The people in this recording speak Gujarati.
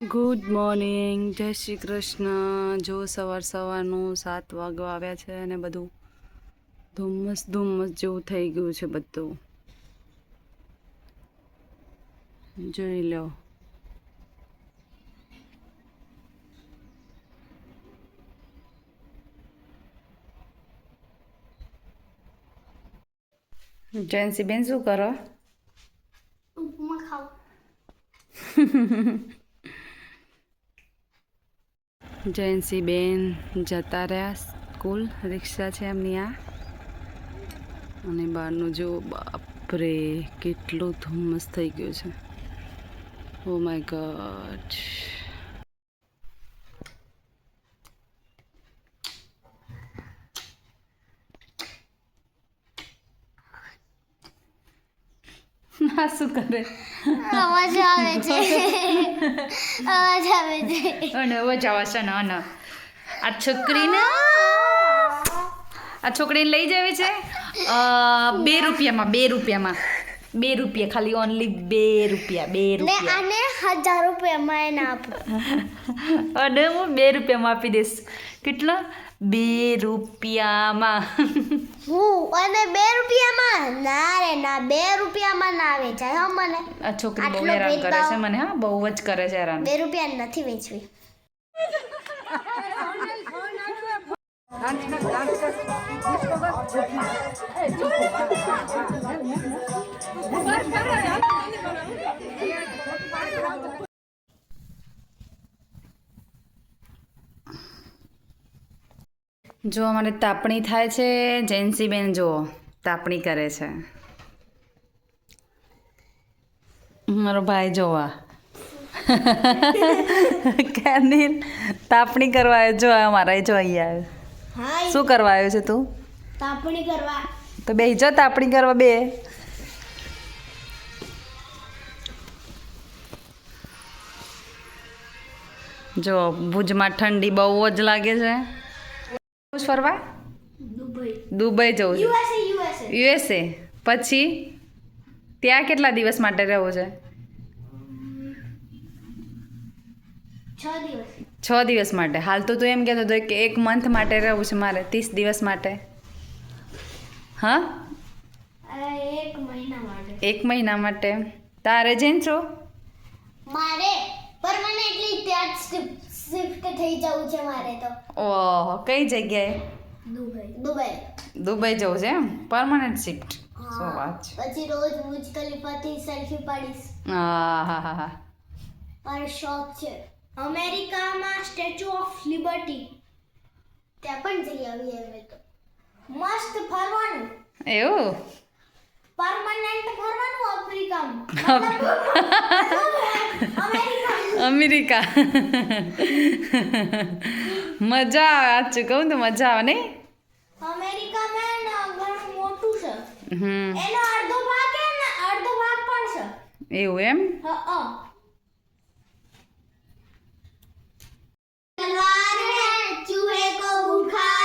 ગુડ મોર્નિંગ જય શ્રી કૃષ્ણ. જો સવાર સવારનું સાત વાગવા આવ્યા છે અને બધું ધુમ્મસ ધુમ્મસ જેવું થઈ ગયું છે બધું. જોઈ લો. જયંતી બેન શું કરો? ઉપમા ખાવ જયંતી બેન જતા રહ્યા સ્કૂલ, રિક્ષા છે એમની આ. અને બહારનું જો બાપરે, કેટલું ધુમ્મસ થઈ ગયું છે. ઓ માય ગોડ ના શું કરે? અવાજ આવે છે. અવાજ આવે છે. અને વજાવા છે ના ના આ છોકરીને? આ છોકરીને લઈ જવી છે? બે રૂપિયામાં બે રૂપિયામાં. બે રૂપિયા ખાલી ઓનલી બે રૂપિયા બે રૂપિયા. અને હજાર રૂપિયામાં એને આપું. અને હું બે રૂપિયામાં આપી દઈશ. કેટલા? બે રૂપિયામાં. હું અને બે રૂપિયામાં? ના રે ના બે ના વેચાય. હો મને. આ છોકરી બહુ હેરાન કરે છે મને હા બહુ જ કરે છે હેરાન. બે રૂપિયા નથી વેચવી. જો અમારે તાપણી થાય છે. જેન્સીબેન જુઓ તાપણી કરે છે. મારો ભાઈ જોવા. કેનિલ તાપણી કરવા આવ્યો. જો મારા જો અહીંયા આવ્યો. શું કરવા આવ્યો છે તું? તાપણી કરવા. તો બે જો તાપણી કરવા બે. જો ભુજમાં ઠંડી બહુ જ લાગે છે. ફરવા દુબઈ. દુબઈ જવું યુએસએ પછી? ત્યાં કેટલા દિવસ માટે રહેવું છે? છ દિવસ. માટે. હાલ તો તું એમ કહેતો હતો કે એક મંથ માટે રહેવું છે મારે. ત્રીસ દિવસ માટે. હા? એક મહિના માટે. એક મહિના માટે. તારે જઈને છો? મારે? પરમાનેન્ટલી ત્યાં શિફ્ટ થઈ જવું છે મારે તો. ઓહો કઈ જગ્યાએ? દુબઈ. દુબઈ દુબઈ જવું છે એમ? પરમાનન્ટ શિફ્ટ શું. વાત છે? પછી રોજ મુજ ખલીફાથી સેલ્ફી પાડીશ. હા હા હા હા મારો શોખ છે. અમેરિકામાં સ્ટેચ્યુ ઓફ લિબર્ટી ત્યાં પણ જઈ આવીએ અમે તો. મસ્ત ફરવાનું. એવું? પરમાનન્ટ ફરવાનું આફ્રિકામાં અમેરિકા. મજા આવે આજ કહું તો મજા આવે નહીં? અમેરિકામાં હમ. એનો અડધો ભાગ ને અડધો ભાગ પણ છે. એવું એમ? હા તલવાર હે ચૂહે કો ભૂખા